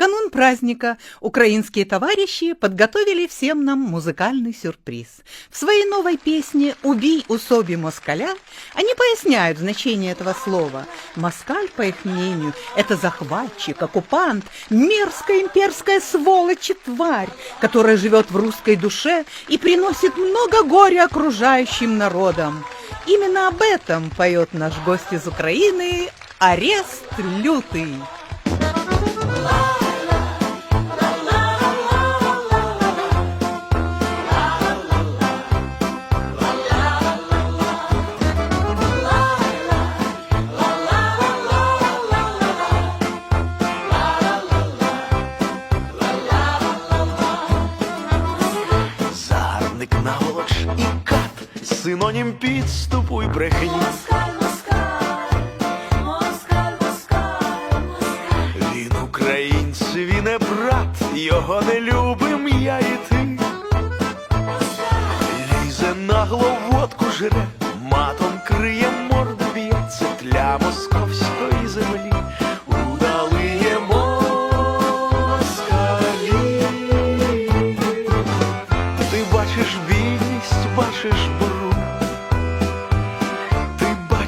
канун праздника украинские товарищи подготовили всем нам музыкальный сюрприз. В своей новой песне «Убей усоби москаля» они поясняют значение этого слова. Москаль, по их мнению, это захватчик, оккупант, мерзкая имперская сволочь и тварь, которая живет в русской душе и приносит много горя окружающим народам. Именно об этом поет наш гость из Украины Арест Лютый. Загарбник і кат, синонім підступу й брехні. Москаль, москаль, москаль, москаль, москаль. Він українцеві не брат, його не любим я і ти. Лізе нагло водку жре,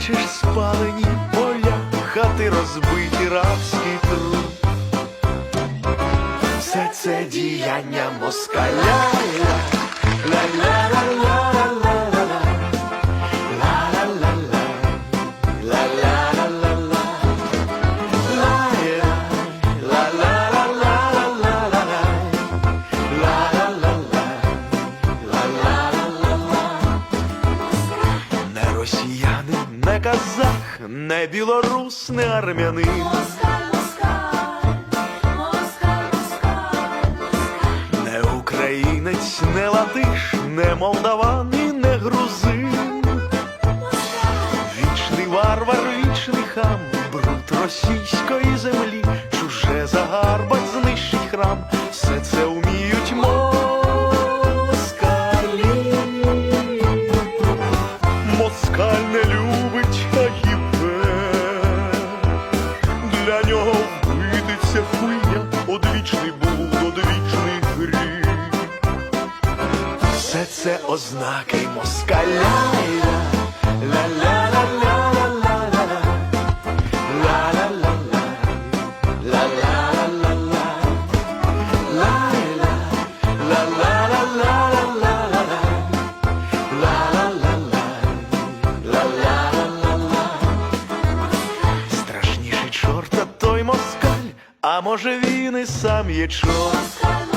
бачиш спалені поля, хати розбиті рабський труд. Все це діяння москаля. Ла-ла-ла-ла-ла-ла-ла. Казах, не білорус, не армянин. Москаль, москаль, москаль, москаль, москаль. Не українець, не латиш, не молдаван і не грузин. Вічний варвар, вічний хам, бруд російської землі, чуже загарбать, знищить храм, це ознаки москаля. Страшніший чорта той москаль, а може він і сам є чорт.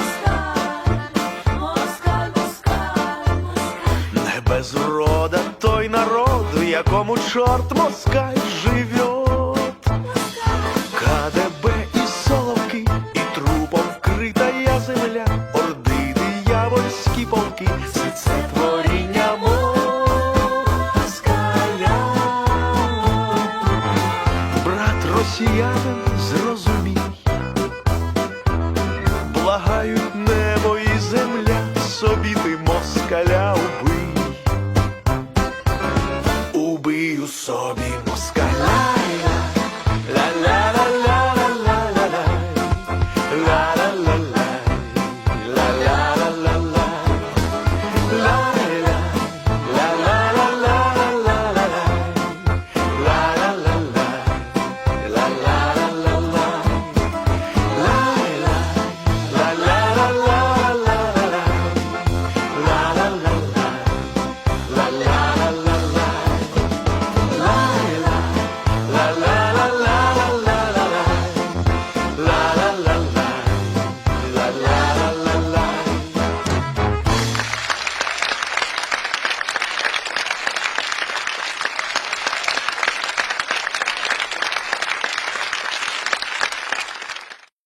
без урода той народ, в якому чорт москаль живет. КДБ і соловки, і трупом вкрита я земля, орди диявольські полки, все це творіння москаля. Брат росіянин, зрозумій, благаю. тобі москаля.